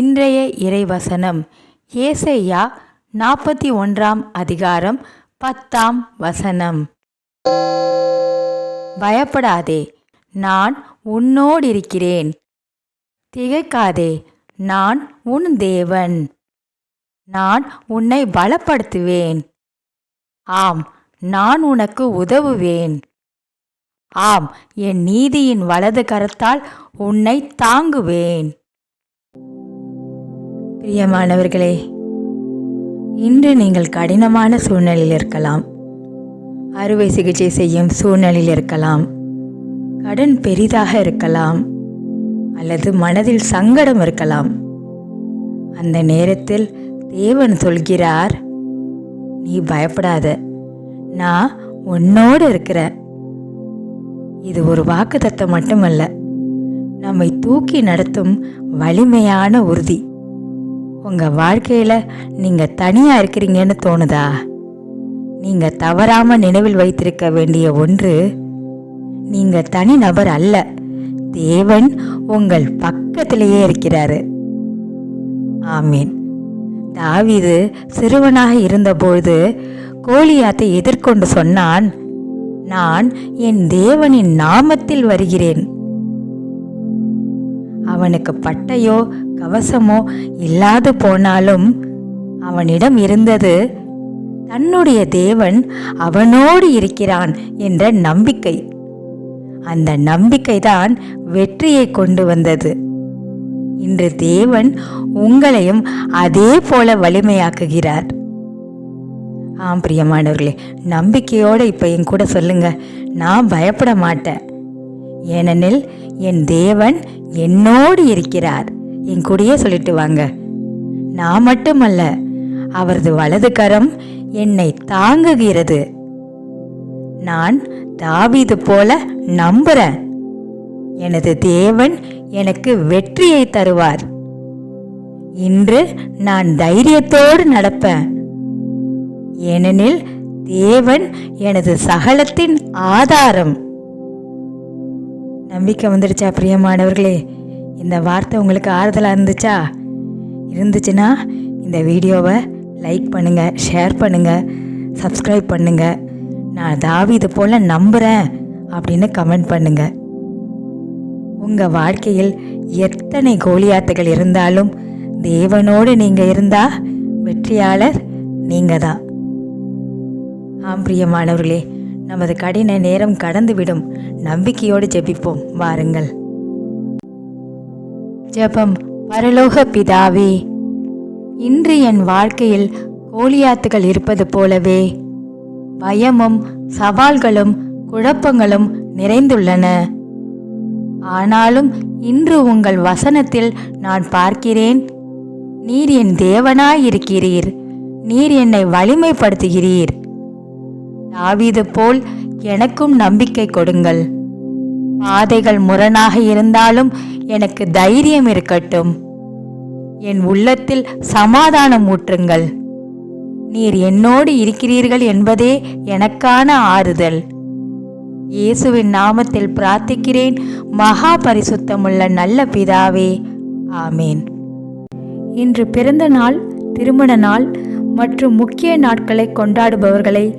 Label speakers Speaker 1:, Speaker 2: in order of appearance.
Speaker 1: இன்றைய இறைவசனம் ஏசையா நாற்பத்தி ஒன்றாம் அதிகாரம் பத்தாம் வசனம். பயப்படாதே நான் உன்னோடிருக்கிறேன். திகைக்காதே நான் உன் தேவன். நான் உன்னை பலப்படுத்துவேன். ஆம் நான் உனக்கு உதவுவேன். ஆம் என் நீதியின் வலது கரத்தால் உன்னை தாங்குவேன். பிரியமானவர்களே இன்று நீங்கள் கடினமான சூழ்நிலையில் இருக்கலாம். அறுவை சிகிச்சை செய்யும் சூழ்நிலையில் இருக்கலாம். கடன் பெரிதாக இருக்கலாம். அல்லது மனதில் சங்கடம் இருக்கலாம். அந்த நேரத்தில் தேவன் சொல்கிறார் நீ பயப்படாத. நான் உன்னோடு இருக்கிறேன். இது ஒரு வாக்குத்தத்தம் மட்டுமல்ல. நம்மை தூக்கி நடத்தும் வலிமையான உறுதி. உங்கள் வாழ்க்கையில் நீங்கள் தனியாக இருக்கிறீங்கன்னு தோணுதா? நீங்கள் தவறாமல் நினைவில் வைத்திருக்க வேண்டிய ஒன்று நீங்கள் தனி நபர் அல்ல தேவன் உங்கள் பக்கத்திலேயே இருக்கிறாரு. ஆமீன். தாவிது சிறுவனாக இருந்தபொழுது கோலியாத்தை எதிர்கொண்டு சொன்னான் நான் என் தேவனின் நாமத்தில் வருகிறேன். அவனுக்கு பட்டையோ கவசமோ இல்லாது போனாலும் அவனிடம் இருந்தது தன்னுடைய தேவன் அவனோடு இருக்கிறான் என்ற நம்பிக்கை. அந்த நம்பிக்கைதான் வெற்றியை கொண்டு வந்தது. இன்று தேவன் உங்களையும் அதே போல வலிமையாக்குகிறார். ஆம் பிரியமானவர்களே நம்பிக்கையோடு இப்போ என் கூட சொல்லுங்க. நான் பயப்பட மாட்டேன். ஏனெனில் என் தேவன் என்னோடு இருக்கிறார். என் கூடயே சொல்லிட்டு வாங்க. நான் மட்டுமல்ல அவரது வலது கரம் என்னை தாங்குகிறது. நான் தாவீது போல நம்புறேன். எனது தேவன் எனக்கு வெற்றியை தருவார். இன்று நான் தைரியத்தோடு நடப்பேன். ஏனெனில் தேவன் எனது சகலத்தின் ஆதாரம். நம்பிக்கை வந்துடுச்சா பிரியமானவர்களே? இந்த வார்த்தை உங்களுக்கு ஆறுதலாக இருந்துச்சா? இருந்துச்சுன்னா இந்த வீடியோவை லைக் பண்ணுங்கள் ஷேர் பண்ணுங்கள் சப்ஸ்கிரைப் பண்ணுங்கள் நான் தாவிது போல் நம்புகிறேன் அப்படின்னு கமெண்ட் பண்ணுங்கள் உங்கள் வாழ்க்கையில் எத்தனை கோலியாத்துகள் இருந்தாலும் தேவனோடு நீங்கள் இருந்தால் வெற்றியாளர் நீங்கள் தான் ஆம் பிரியமானவர்களே நமது கடின நேரம் கடந்துவிடும். நம்பிக்கையோடு ஜெபிப்போம். வாருங்கள். ஜெபம். பரலோக பிதாவே இன்று என் வாழ்க்கையில் கோலியாத்துகள் இருப்பது போலவே பயமும் சவால்களும் குழப்பங்களும் நிறைந்துள்ளன. ஆனாலும் இன்று உங்கள் வசனத்தில் நான் பார்க்கிறேன். நீர் என் தேவனாயிருக்கிறீர். நீர் என்னை வலிமைப்படுத்துகிறீர். தாவீது போல் எனக்கும் நம்பிக்கை கொடுங்கள். பாதைகள் முரணாக இருந்தாலும் எனக்கு தைரியம் இருக்கட்டும். என் உள்ளத்தில் சமாதானம் ஊற்றுங்கள். நீர் என்னோடு இருக்கிறீர்கள் என்பதே எனக்கான ஆறுதல். இயேசுவின் நாமத்தில் பிரார்த்திக்கிறேன். மகா பரிசுத்தமுள்ள நல்ல பிதாவே. ஆமேன். இன்று பிறந்த நாள் திருமண நாள் மற்றும் முக்கிய நாட்களை கொண்டாடுபவர்களை